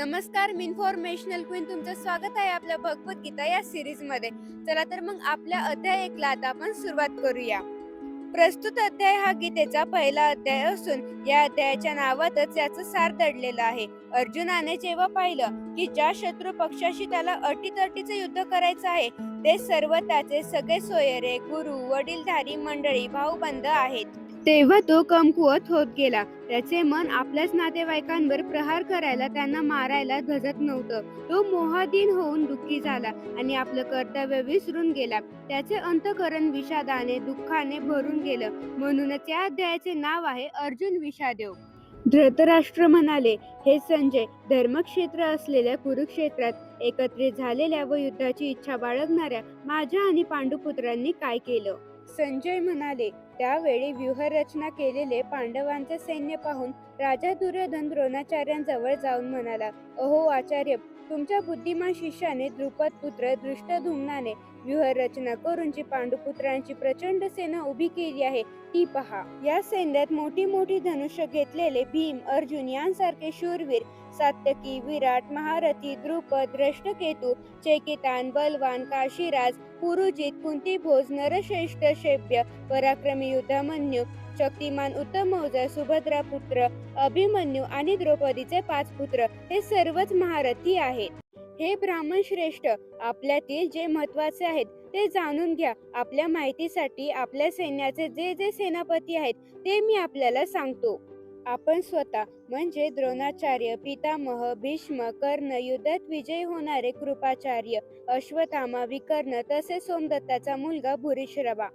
नमस्कार मी informational queen तुमचं स्वागत आहे आपल्या भगवद्गीता या सिरीजमध्ये. चला तर मग आपल्या अध्याय एकला आता आपण सुरुवात करूया. प्रस्तुत अध्याय हा गीतेचा पहिला अध्याय असून या अध्यायाच्या नावातच याचं सार दडलेलं आहे. अर्जुनाने जेव्हा पाहिलं की ज्या शत्रू पक्षाशी त्याला अटीतटीचं युद्ध करायचं आहे ते सर्व त्याचे सगळे सोयरे गुरु वडीलधारी मंडळी भाऊबंद आहेत. तेव्हा तो कमकुवत होत गेला. त्याचे मन आपल्याच नातेवाईकांवर प्रहार करायला त्यांना मारायला धजत नव्हतं. तो मोहाधीन होऊन दुःखी झाला आणि आपलं कर्तव्य विसरून गेला. त्याचे अंतकरण विषादाने दुःखाने भरून गेलं. म्हणूनच या अध्यायाचे नाव आहे अर्जुन विषादेव. धृतराष्ट्र म्हणाले हे संजय धर्मक्षेत्र असलेल्या कुरुक्षेत्रात एकत्रित झालेल्या व युद्धाची इच्छा बाळगणाऱ्या माझ्या आणि पांडुपुत्रांनी काय केलं? संजय म्हणाले त्यावेळी व्यूहरचना केलेले पांडवांचे सैन्य पाहून राजा दुर्योधन द्रोणाचार्यांजवळ जाऊन म्हणाला अहो आचार्य तुमच्या बुद्धिमान शिष्याने द्रुपद पुत्र दृष्टधुम्नाने व्यूहरचना करून जी पांडुपुत्रांची प्रचंड सेना उभी केली आहे ती पहा. या सैन्यात मोठी मोठी धनुष्य घेतलेले भीम अर्जुन यांसारखे शूरवीर सात्यकी विराट महारथी द्रुपद रष्टकेतू चैकितान बलवान काशीराज पुरुजित कुंतीभोज नरश्रेष्ठ शेभ्य पराक्रमी युद्धामन्यू शक्तिमान उत्तम सुभद्रा पुत्र अभिमन्यू आणि द्रौपदीचे पाच पुत्र हे सर्वच महारथी आहेत. हे ब्राह्मण श्रेष्ठ आपल्यातील जे महत्त्वाचे आहेत ते जाणून घ्या. आपल्या माहितीसाठी आपल्या सैन्याचे जे जे सेनापती आहेत ते मी आपल्याला सांगतो. आपण स्वतः म्हणजे द्रोणाचार्य पितामह भीष्म कर्ण युद्धात विजयी होणारे कृपाचार्य अश्वथामा विकर्ण तसेच सोमदत्ताचा मुलगा भूरिश्रवा.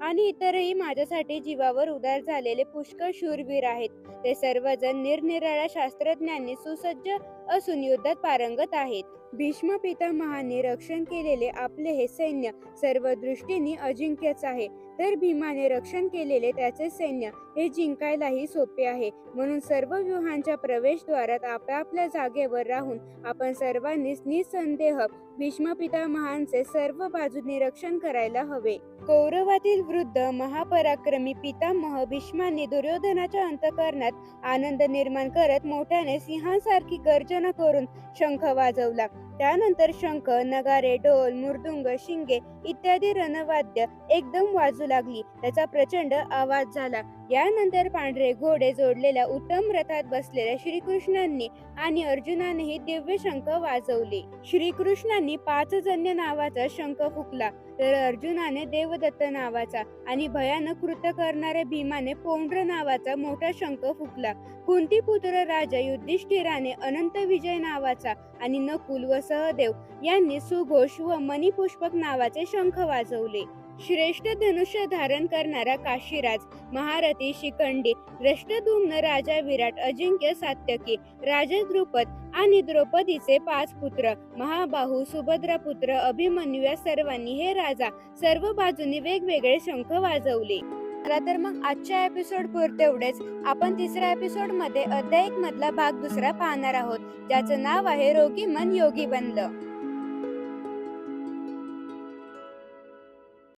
आणि इतरही माझ्यासाठी जीवावर उदार झालेले पुष्कळ शूरवीर आहेत. ते सर्वजण निरनिराळ्या शास्त्रज्ञांनी सुसज्ज असून युद्धात पारंगत आहेत. भीष्म पितामहाने रक्षण केलेले आपले हे सैन्य सर्व दृष्टीने अजिंक्यच आहे. तर भीमाने रक्षण केलेले त्याचे सैन्य हे जिंकायलाही सोपे आहे. म्हणून सर्व व्यूहांच्या प्रवेशद्वारात आपापल्या जागेवर राहून आपण सर्वांनीच निसंदेह भीष्म पितामहांचे सर्व बाजूंनी रक्षण करायला हवे. कौरवातील वृद्ध महापराक्रमी पितामह भीष्मांनी दुर्योधनाच्या अंतकरणात आनंद निर्माण करत मोठ्याने सिंहासारखी गर्जना करून शंख वाजवला. त्यानंतर शंख नगारे ढोल मृदुंग शिंगे इत्यादी रणवाद्य एकदम वाजू लागली. त्याचा प्रचंड आवाज झाला. यानंतर पांढरे घोडे जोडलेल्या उत्तम रथात बसलेल्या श्रीकृष्णांनी आणि अर्जुनानेही दिव्य शंख वाजवले. श्रीकृष्णांनी पाचजन्य नावाचा शंख फुकला. तर अर्जुनाने देवदत्त नावाचा आणि भयानक कृत करणाऱ्या भीमाने पोंड्र नावाचा मोठा शंख फुकला. कुंतीपुत्र राजा युधिष्ठिराने अनंत विजय नावाचा आणि नकुल व सहदेव यांनी सुघोष व मणिपुष्पक नावाचे शंख वाजवले. श्रेष्ठ धनुष्य धारण करणारा काशीराज महारथी शिखंडी द्रष्टधुम्न राजा विराट अजिंक्य सात्यकी राजा द्रुपद आणि द्रौपदीचे पाच पुत्र महाबाहू सुभद्रा पुत्र अभिमन्यू या सर्वांनी हे राजा सर्व बाजूनी वेगवेगळे शंख वाजवले. चला तर मग आजच्या एपिसोड पुरते एवढेच आपण तिसऱ्या एपिसोडमध्ये अध्याय एक मधला भाग दुसरा पाहणार आहोत. ज्याचं नाव आहे रोगी मन योगी बनलं.